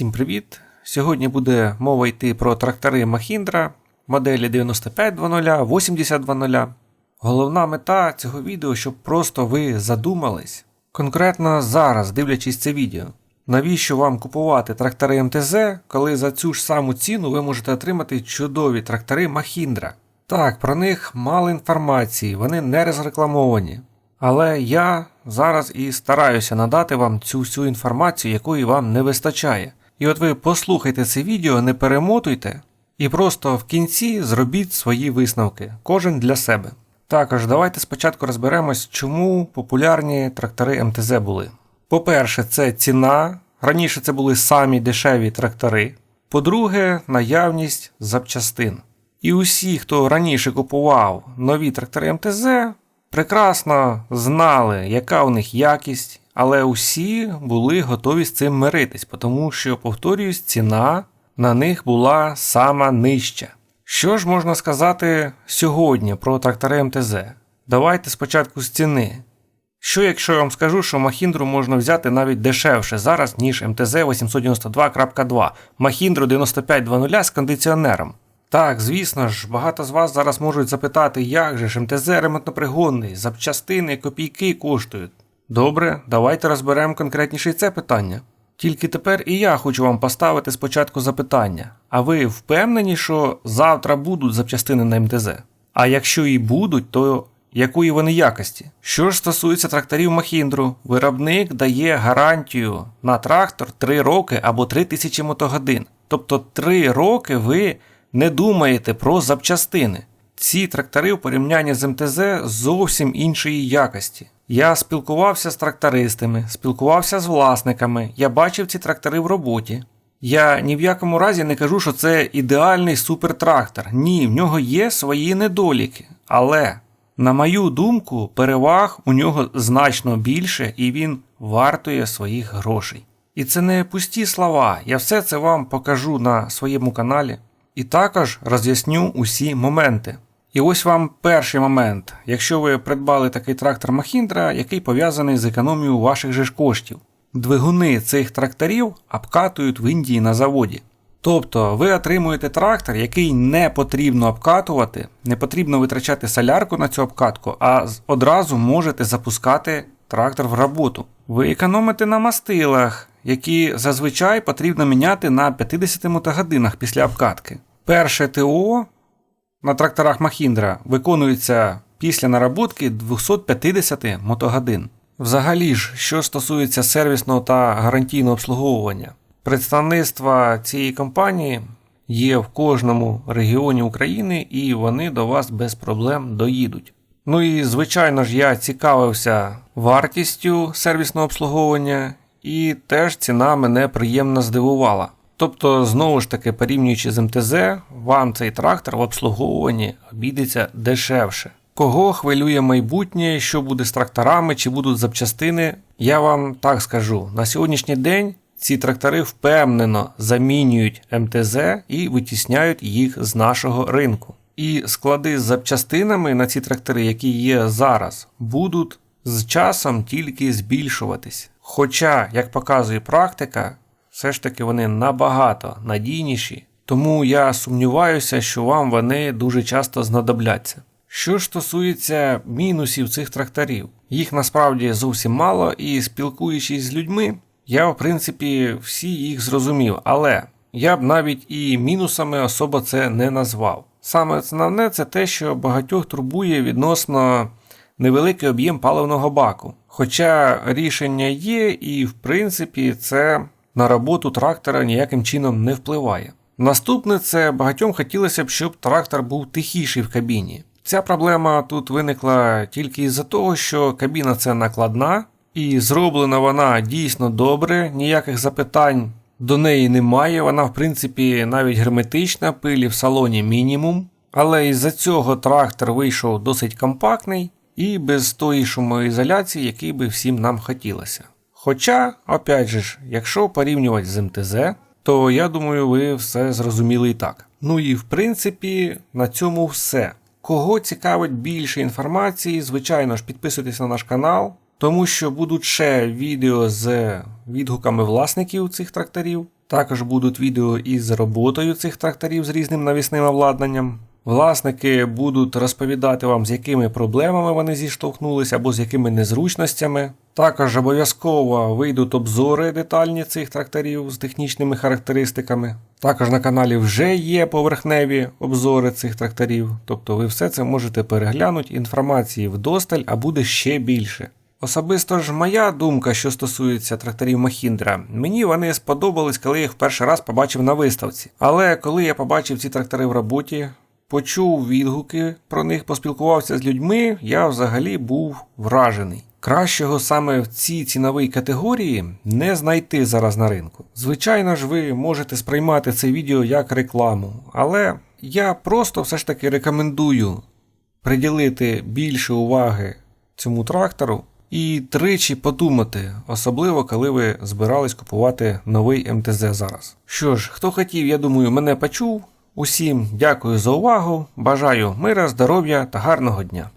Всім привіт! Сьогодні буде мова йти про трактори Mahindra моделі 9500, 8000. Головна мета цього відео, щоб просто ви задумались. Конкретно зараз, дивлячись це відео, навіщо вам купувати трактори МТЗ, коли за цю ж саму ціну ви можете отримати чудові трактори Mahindra. Так, про них мало інформації, вони не розрекламовані. Але я зараз і стараюся надати вам цю всю інформацію, якої вам не вистачає. І от ви послухайте це відео, не перемотуйте, і просто в кінці зробіть свої висновки, кожен для себе. Також давайте спочатку розберемось, чому популярні трактори МТЗ були. По-перше, це ціна. Раніше це були самі дешеві трактори. По-друге, наявність запчастин. І усі, хто раніше купував нові трактори МТЗ, прекрасно знали, яка у них якість, але усі були готові з цим миритись, тому що, повторююсь, ціна на них була сама нижча. Що ж можна сказати сьогодні про трактори МТЗ? Давайте спочатку з ціни. Що якщо я вам скажу, що Махіндру можна взяти навіть дешевше зараз, ніж МТЗ 892.2, Махіндру 9520 з кондиціонером? Так, звісно ж, багато з вас зараз можуть запитати, як же ж МТЗ ремонтопригодний, запчастини, копійки коштують. Добре, давайте розберемо конкретніше це питання. Тільки тепер і я хочу вам поставити спочатку запитання: а ви впевнені, що завтра будуть запчастини на МТЗ? А якщо і будуть, то якої вони якості? Що ж стосується тракторів Махіндру, виробник дає гарантію на трактор 3 роки або 3000 мотогодин. Тобто 3 роки ви не думаєте про запчастини. Ці трактори в порівнянні з МТЗ зовсім іншої якості. Я спілкувався з трактористами, спілкувався з власниками, я бачив ці трактори в роботі. Я ні в якому разі не кажу, що це ідеальний супертрактор. Ні, в нього є свої недоліки. Але, на мою думку, переваг у нього значно більше і він вартує своїх грошей. І це не пусті слова, я все це вам покажу на своєму каналі. І також роз'ясню усі моменти. І ось вам перший момент, якщо ви придбали такий трактор Махіндра, який пов'язаний з економією ваших же ж коштів. Двигуни цих тракторів обкатують в Індії на заводі. Тобто ви отримуєте трактор, який не потрібно обкатувати, не потрібно витрачати солярку на цю обкатку, а одразу можете запускати трактор в роботу. Ви економите на мастилах, які зазвичай потрібно міняти на 50 мотогодинах після обкатки. Перше ТО на тракторах Махіндра виконується після наработки 250 мотогодин. Взагалі ж, що стосується сервісного та гарантійного обслуговування, представництва цієї компанії є в кожному регіоні України і вони до вас без проблем доїдуть. Ну і звичайно ж я цікавився вартістю сервісного обслуговування, і теж ціна мене приємно здивувала. Тобто, знову ж таки, порівнюючи з МТЗ, вам цей трактор в обслуговуванні обійдеться дешевше. Кого хвилює майбутнє, що буде з тракторами, чи будуть запчастини, я вам так скажу: на сьогоднішній день ці трактори впевнено замінюють МТЗ і витісняють їх з нашого ринку. І склади з запчастинами на ці трактори, які є зараз, будуть з часом тільки збільшуватись. Хоча, як показує практика, все ж таки вони набагато надійніші, тому я сумніваюся, що вам вони дуже часто знадобляться. Що ж стосується мінусів цих тракторів, їх насправді зовсім мало, і спілкуючись з людьми, я в принципі всі їх зрозумів, але я б навіть і мінусами особо це не назвав. Саме основне це те, що багатьох турбує відносно невеликий об'єм паливного баку. Хоча рішення є, і в принципі це на роботу трактора ніяким чином не впливає. Наступне це багатьом хотілося б, щоб трактор був тихіший в кабіні. Ця проблема тут виникла тільки із-за того, що кабіна це накладна, і зроблена вона дійсно добре, ніяких запитань до неї немає. Вона, в принципі, навіть герметична, пилі в салоні мінімум. Але із-за цього трактор вийшов досить компактний і без тої шумоізоляції, який би всім нам хотілося. Хоча, опять же, ж, якщо порівнювати з МТЗ, то я думаю, ви все зрозуміли і так. Ну і в принципі, на цьому все. Кого цікавить більше інформації, звичайно ж, підписуйтесь на наш канал, тому що будуть ще відео з відгуками власників цих тракторів. Також будуть відео із роботою цих тракторів з різним навісним обладнанням. Власники будуть розповідати вам, з якими проблемами вони зіштовхнулися або з якими незручностями. Також обов'язково вийдуть обзори детальні цих тракторів з технічними характеристиками. Також на каналі вже є поверхневі обзори цих тракторів, тобто ви все це можете переглянути. Інформації вдосталь, а буде ще більше. Особисто ж моя думка, що стосується тракторів Махіндра, мені вони сподобались, коли я їх в перший раз побачив на виставці. Але коли я побачив ці трактори в роботі, почув відгуки про них, поспілкувався з людьми, я взагалі був вражений. Кращого саме в цій ціновій категорії не знайти зараз на ринку. Звичайно ж, ви можете сприймати це відео як рекламу, але я просто все ж таки рекомендую приділити більше уваги цьому трактору і тричі подумати, особливо коли ви збирались купувати новий МТЗ зараз. Що ж, хто хотів, я думаю, мене почув. Усім дякую за увагу. Бажаю мира, здоров'я та гарного дня.